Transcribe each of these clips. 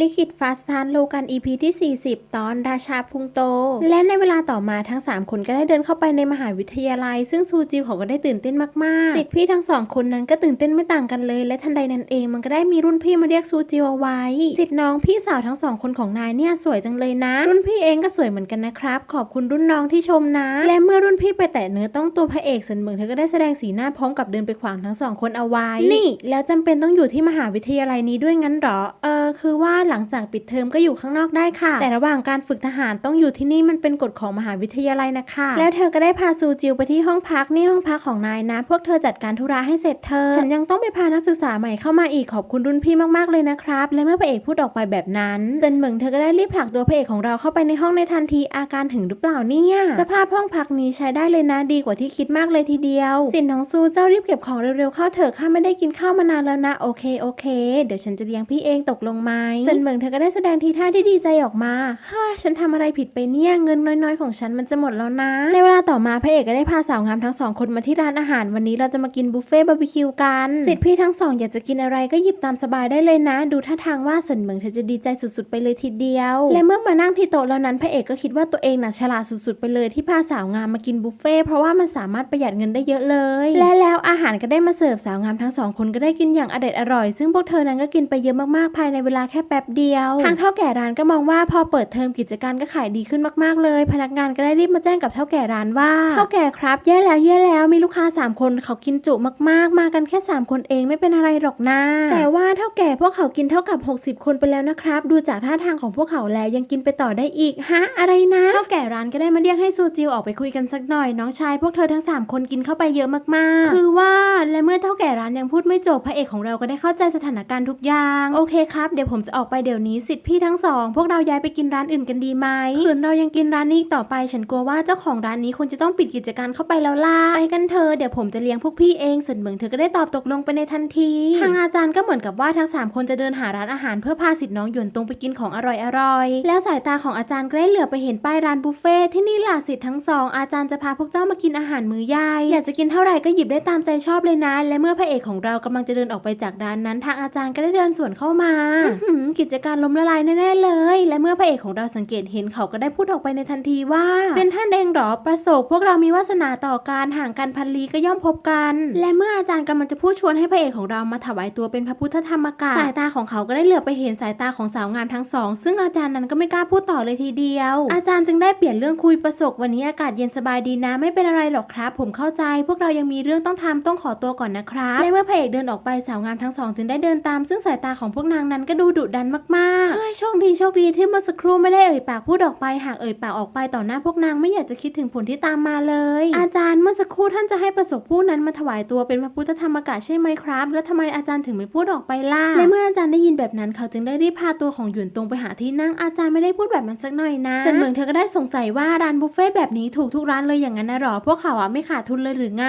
ลิขิตฟ้าสถานโลกัน EP ที่ 40 ตอนราชาพุงโต และในเวลาต่อมาทั้ง 3 คนก็ได้เดินเข้าไปในมหาวิทยาลัย ซึ่งซูจิวเขาก็ได้ตื่นเต้นมากๆสิทธิพี่ทั้งสองคนนั้นก็ตื่นเต้นไม่ต่างกันเลย และทันใดนั้นเองมันก็ได้มีรุ่นพี่มาเรียกซูจิวเอาไว้ สิทธิน้องพี่สาวทั้งสองคนของนายเนี่ยสวยจังเลยนะ รุ่นพี่เองก็สวยเหมือนกันนะครับ ขอบคุณรุ่นน้องที่ชมนะ และเมื่อรุ่นพี่ไปแตะเนื้อต้องตัวพระเอกเซินเหมิงเธอก็ได้แสดงสีหน้าพร้อมกับเดินไปขวางทั้งสองคนเอาไว้ นี่ แล้วจำเป็นต้องอยู่ที่มหาวิทยาลัยนี้ด้วยงั้นหรอ เออ คือว่าหลังจากปิดเทอมก็อยู่ข้างนอกได้ค่ะ แต่ระหว่างการฝึกทหารต้องอยู่ที่นี่มันเป็นกฎของมหาวิทยาลัยนะคะ แล้วเธอก็ได้พาซูจิวไปที่ห้องพักนี่ห้องพักของนายนะ พวกเธอจัดการธุระให้เสร็จเธอฉันยังต้องไปพานักศึกษาใหม่เข้ามาอีกขอบคุณรุ่นพี่มากๆเลยนะครับ และเมื่อพระเอกพูดออกไปแบบนั้นเจนเหมิงเธอก็ได้รีบผลักตัวพระเอกของเราเข้าไปในห้องในทันทีอาการถึงหรือเปล่าเนี่ยสภาพห้องพักนี้ใช้ได้เลยนะดีกว่าที่คิดมากเลยทีเดียว สินน้องซูเจ้ารีบเก็บของเร็วๆเข้าเถอะข้าไม่ได้กินข้าวมานานแล้วนะโอเคโอเค เดี๋ยวฉันจะเลี้ยงพี่เองตกลงไหมเซนเหมิงเธอก็ได้แสดงทีท่าที่ดีใจออกมาฮ่าฉันทำอะไรผิดไปเนี่ยเงินน้อยๆของฉันมันจะหมดแล้วนะ ในเวลาต่อมาพระเอกก็ได้พาสาวงามทั้งสองคนมาที่ร้านอาหารวันนี้เราจะมากินบุฟเฟ่ต์บาร์บีคิวกันสิทธิพี่ทั้งสองอยากจะกินอะไรก็หยิบตามสบายได้เลยนะ ดูท่าทางว่าเซนเหมิงเธอจะดีใจสุดๆไปเลยทีเดียว และเมื่อมานั่งที่โต๊ะแล้วนั้นพระเอกก็คิดว่าตัวเองน่ะฉลาดสุดๆไปเลยที่พาสาวงามมากินบุฟเฟ่ต์เพราะว่ามันสามารถประหยัดเงินได้เยอะเลย และแล้วอาหารก็ได้มาเสิร์ฟสาวงามทั้งสองคนก็ได้กินอย่างอเด็ดอร่อย ซึ่งพวกเธอนั้นก็กินไปเยอะมากๆภายในเวลาแค่แป๊บเดียว ทางเท่าแก่ร้านก็มองว่าพอเปิดเทอมกิจการก็ขายดีขึ้นมากๆเลย พนักงานก็ได้รีบมาแจ้งกับเท่าแก่ร้านว่าเท่าแก่ครับแย่แล้วแย่แล้วมีลูกค้าสามคนเขากินจุมากๆ มากันแค่สามคนเองไม่เป็นอะไรหรอกนะแต่ว่าเท่าแก่พวกเขากินเท่ากับ 60 คนไปแล้วนะครับ ดูจากท่าทางของพวกเขาแล้วยังกินไปต่อได้อีกฮะอะไรนะเท่าแก่ร้านก็ได้มาเรียกให้ซูจิวออกไปคุยกันสักหน่อยน้องชายพวกเธอทั้งสามคนกินเข้าไปเยอะมากๆ คือว่าและเมื่อเท่าแก่ร้านยังพูดไม่จบพระเอกของเราก็ได้เข้าใจสถานการณ์ทุกอย่างโอเคครับเดี๋ยวผมจะออกไปเดี๋ยวนี้สิทธิ์พี่ทั้งสอง พวกเราย้ายไปกินร้านอื่นกันดีไหมคืนเรายังกินร้านนี้ต่อไป ฉันกลัวว่าเจ้าของร้านนี้ควรจะต้องปิดกิจการเข้าไปแล้วล่ะไปกันเธอเดี๋ยวผมจะเลี้ยงพวกพี่เองส่วนเหมืองเธอก็ได้ตอบตกลงไปในทันทีทางอาจารย์ก็เหมือนกับว่าทั้งสามคนจะเดินหาร้านอาหารเพื่อพาสิทธิ์น้องหยวนตรงไปกินของอร่อยๆแล้วสายตาของอาจารย์ก็ได้เหลือไปเห็นป้ายร้านบุฟเฟ่ที่นี่ล่ะสิทธิ์ทั้งสองอาจารย์จะพาพวกเจ้ามากินอาหารมื้อใหญ่อยากจะกินเท่าไหร่ก็หยิบได้ตามใจชอบเลยนะ และเมื่อพระเอกของเรากำลังจะเดินออกไปจากร้านนั้น ทางอาจารย์ก็ได้เดินสวนเข้ามาอื้อหือกิจการล้มละลายแน่ๆเลย และเมื่อพระเอกของเราสังเกตเห็นเขาก็ได้พูดออกไปในทันทีว่า เป็นท่านเองหรอประสบพวกเรามีวาสนาต่อการห่างกันพันลีก็ย่อมพบกัน และเมื่ออาจารย์กำลังจะพูดชวนให้พระเอกของเรามาถวายตัวเป็นพระพุทธธรรมกาสายตาของเขาก็ได้เหลือบไปเห็นสายตาของสาวงามทั้งสอง ซึ่งอาจารย์นั้นก็ไม่กล้าพูดต่อเลยทีเดียว อาจารย์จึงได้เปลี่ยนเรื่องคุยประสบวันนี้อากาศเย็นสบายดีนะไม่เป็นอะไรหรอกครับ ผมเข้าใจ พวกเรายังมีเรื่องต้องทำต้องขอตัวก่อนนะครับและเมื่อพระเอกเดินออกไปสาวงามทั้งสองจึงได้เดินตามซึ่งสายตาของพวกนางนั้นก็ดูดุดันมากๆเฮ้ยโชคดีโชคดีที่เมื่อสักครู่ไม่ได้เอ่ยปากพูดออกไปหากเอ่ยปากออกไปต่อหน้าพวกนางไม่อยากจะคิดถึงผลที่ตามมาเลย อาจารย์เมื่อสักครู่ท่านจะให้ประสบผู้นั้นมาถวายตัวเป็นพระพุทธธรรมกายใช่ไหมครับ แล้วทำไมอาจารย์ถึงไม่พูดออกไปล่ะและเมื่ออาจารย์ได้ยินแบบนั้นเขาจึงได้รีบพาตัวของหยวนตรงไปหาที่นั่งอาจารย์ไม่ได้พูดแบบนั้นสักหน่อยนะจันเหมืองเธอก็ได้สงสัยว่าร้านบุฟเฟ่ต์แบบนี้ถูกทุกร้านเลยอย่างนั้นนะหรอพวกเขาอะไม่ขาดทุนเลยหรือไง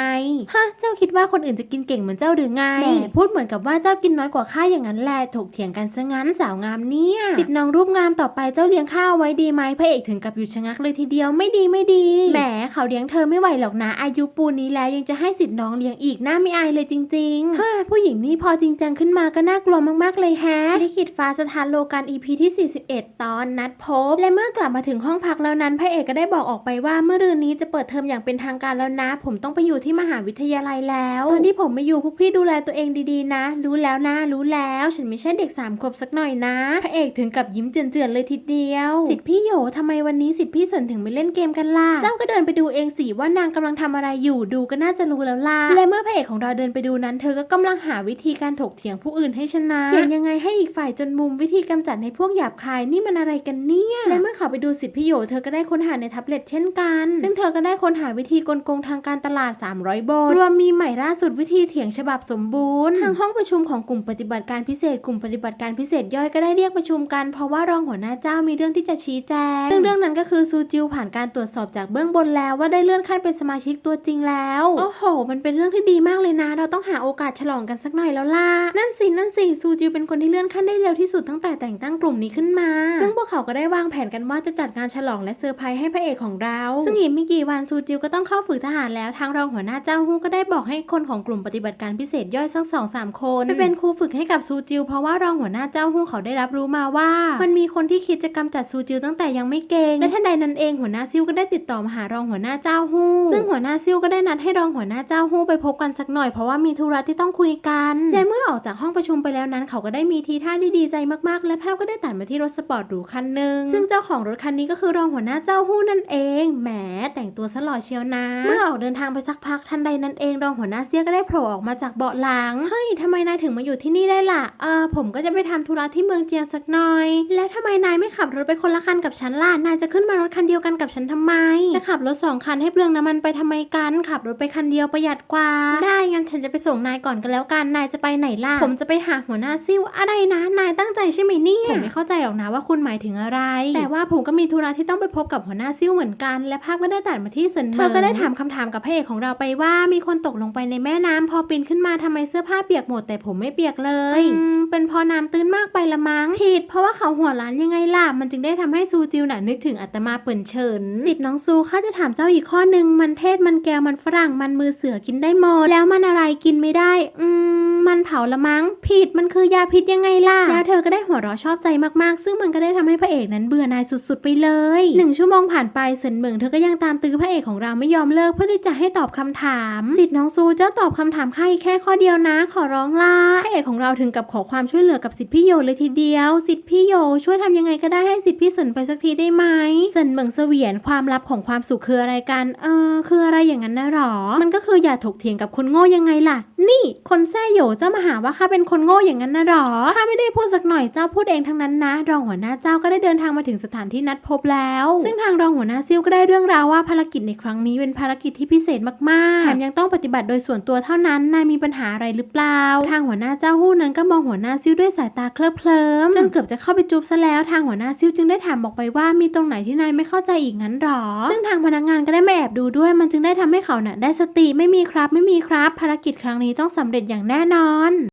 ฮะเจ้าคิดว่าคนอื่นจะกินเก่งเหมือนเจ้าหรือไงแหมพูดเหมือนกับว่าเจ้ากินน้อยกว่าข้าอย่างนั้นแหละถกเถียงกันซะงั้นสาวงามเนี่ยสิทธิ์น้องรูปงามต่อไปเจ้าเลี้ยงข้าวไว้ดีไหมพระเอกถึงกับหยุดชะงักเลยทีเดียวไม่ดีไม่ดีแหมเขาเลี้ยงเธอไม่ไหวหรอกนะอายุปูนนี้แล้วยังจะให้สิทธิ์น้องเลี้ยงอีกน่าไม่อายเลยจริงๆฮ่าผู้หญิงนี่พอจริงจังขึ้นมาก็น่ากลัวมากๆเลยแฮะลิขิตฟ้าสถานโลกัน EP ที่ 41 ตอนนัดพบ และเมื่อกลับมาถึงห้องพักแล้วนั้นพระเอกก็ได้บอกออกไปว่าเมื่อรืนนี้จะเปิดเทอมอย่างเป็นทางการแล้วนะ ผมต้องไปอยู่ที่มหาวิทยาลัยแล้วตอนที่ผมไม่อยู่พวกพี่ดูแลตัวเองดีๆนะ รู้แล้วนะรู้แล้ว ฉันไม่ใช่เด็กสามขวบสักหน่อยนะพระเอกถึงกับยิ้มเจือนๆเลยทีเดียว สิทธิพี่โยทำไมวันนี้สิทธิพี่เสินถึงไม่เล่นเกมกันล่ะเจ้าก็เดินไปดูเองสิว่านางกำลังทำอะไรอยู่ดูก็น่าจะรู้แล้วล่ะและเมื่อพระเอกของเราเดินไปดูนั้น เธอก็กำลังหาวิธีการถกเถียงผู้อื่นให้ชนะเถียงยังไงให้อีกฝ่ายจนมุมวิธีกำจัดให้พวกหยาบคายนี่มันอะไรกันเนี่ยและเมื่อเขาไปดูสิทธิพี่โยเธอก็ได้ค้นหาในแท็บเล็ตเช่นกัน ซึ่งเธอก็ได้ค้นหาวิธีกลโกงทางการตลาด 300บทรวมมีใหม่ล่าสุดวิธีเถียงฉบับสมบูรณ์ทางห้องประชุมของกลุ่มปฏิบัติการพิเศษกลุ่มปฏิบัติการพิเศษย่อยก็ได้เรียกประชุมกันเพราะว่ารองหัวหน้าเจ้ามีเรื่องที่จะชี้แจง ซึ่งเรื่องนั้นก็คือซูจิวผ่านการตรวจสอบจากเบื้องบนแล้วว่าได้เลื่อนขั้นเป็นสมาชิกตัวจริงแล้ว โอ้โห มันเป็นเรื่องที่ดีมากเลยนะ เราต้องหาโอกาสฉลองกันสักหน่อยแล้วล่ะ นั่นสิ นั่นสิ ซูจิวเป็นคนที่เลื่อนขั้นได้เร็วที่สุดตั้งแต่แต่งตั้งกลุ่มนี้ขึ้นมา ซึ่งพวกเขาก็ได้วางแผนกันว่าจะจัดงานฉลองและเซอร์ไพรส์ให้พระเอกของเรา ซึ่งอีกไม่กี่วันซูจิวก็ต้องเข้าฝึกทหารแล้ว ทางรองหัวหน้าเจ้าฮู้ก็ได้บอกให้คนของกลุ่มปฏิบัติการพิเศษย่อยสักสองสามคนไปเป็นครูฝึกให้กับซูจิวเพราะว่ารองหัวหน้าเจ้าฮู้เขาเขาได้รับรู้มาว่า มันมีคนที่คิดจะกำจัดซูจิวตั้งแต่ยังไม่เก่งและทันใดนั้นเองหัวหน้าซิ่วก็ได้ติดต่อมาหารองหัวหน้าเจ้าฮู้ ซึ่งหัวหน้าซิ่วก็ได้นัดให้รองหัวหน้าเจ้าฮู้ไปพบกันสักหน่อยเพราะว่ามีธุระที่ต้องคุยกันและเมื่อออกจากห้องประชุมไปแล้วนั้น เขาก็ได้มีทีท่าที่ดีใจมากๆ และภาพก็ได้ตัดมาที่รถสปอร์ตหรูคันหนึ่งซึ่งเจ้าของรถคันนี้ก็คือรองหัวหน้าเจ้าฮู้นั่นเองแหมแต่งตัวสลอเชียวนะเมื่อออกเดินทางไปสักพักทันใดนั้นเองรองหัวหน้าเสียก็ได้โผล่ออกมาจากเบาะหลังเฮ้ยทำไมนายถึงมาอยู่ที่นี่ได้ล่ะเออผมก็จะไปทำธุระที่เมืองเจียงสักหน่อย แล้วทำไมนายไม่ขับรถไปคนละคันกับฉันล่ะ นายจะขึ้นมารถคันเดียวกันกับฉันทำไม จะขับรถสองคันให้เปลืองน้ำมันไปทำไมกัน ขับรถไปคันเดียวประหยัดกว่า ได้งั้นฉันจะไปส่งนายก่อนกันแล้วกัน นายจะไปไหนล่ะ ผมจะไปหาหัวหน้าซิ่วอะไรนะ นายตั้งใจใช่ไหมเนี่ย ผมไม่เข้าใจหรอกนะว่าคุณหมายถึงอะไร แต่ว่าผมก็มีธุระที่ต้องไปพบกับหัวหน้าซิ่วเหมือนกัน และภาพก็ได้ตัดมาที่เซนเธอก็ได้ถามคำถามกับพระเอกของเราไปว่ามีคนตกลงไปในแม่น้ำพอปีนขึ้นมาทำไมเสื้อผ้าเปียกหมดแต่ผมไม่เปียกเลยเป็นพอน้ำตื้นมากไปละมั้งผิดเพราะว่าเขาหัวล้านยังไงล่ะ มันจึงได้ทำให้ซูจิวน่ะนึกถึงอัตมาเปิ่นเฉินติดน้องซูข้าจะถามเจ้าอีกข้อหนึ่งมันเทศมันแก้วมันฝรั่งมันมือเสือกินได้หมดแล้วมันอะไรกินไม่ได้ อืมมันเผาละมั้ง ผิดมันคือยาพิษยังไงล่ะ แล้วเธอก็ได้หัวเราะชอบใจมากๆ ซึ่งมันก็ได้ทำให้พระเอกนั้นเบื่อนายสุดๆไปเลยหนึ่งชั่วโมงผ่านไปเซินเหมิงเธอก็ยังตามตื้อพระเอกของเราไม่ยอมเลิกเพื่อที่จะให้ตอบคำถามสิทธิ์น้องซูเจ้าตอบคำถามข้าอีแค่ข้อเดียวนะ ขอร้องล่ะพระเอกของเราถึงกับขอความช่วยเหลือกับสิทธิพี่โยเลยทีเดียว สิทธิ์พี่โยช่วยทำยังไงก็ได้ให้สิทธิ์พี่เซินไปสักทีได้ไหมเซินเหมิงเสวียนความลับของความสุขคืออะไรกัน เออ คืออะไรอย่างนั้นนะหรอ มันก็คืออย่าถกเถียงกับคนโง่ยังไงล่ะ นี่ คนแซ่โยเจ้ามาหาว่าข้าเป็นคนโง่อย่างนั้นนะหรอข้าไม่ได้พูดสักหน่อยเจ้าพูดเองทั้งนั้นนะ รองหัวหน้าเจ้าก็ได้เดินทางมาถึงสถานที่นัดพบแล้ว ซึ่งทางรองหัวหน้าซิ่วก็ได้เรื่องราวว่าภารกิจในครั้งนี้เป็นภารกิจที่พิเศษมากๆแถมยังต้องปฏิบัติโดยส่วนตัวเท่านั้นนายมีปัญหาอะไรหรือเปล่า ทางหัวหน้าเจ้าหู้นั้นก็มองหัวหน้าซิ่วด้วยสายตาเคลิบเคลิ้มจนเกือบจะเข้าไปจูบซะแล้วทางหัวหน้าซิ่วจึงได้ถามบอกไปว่ามีตรงไหนที่นายไม่เข้าใจอีกงั้นหรอ ซึ่งทางพนักงานก็ได้มาแอบดูด้วย มันจึงได้ทำให้เขาน่ะได้สติไม่มีครับไม่มีครับ ภารกิจครั้งนี้ต้องสำเร็จอย่างแน่นอน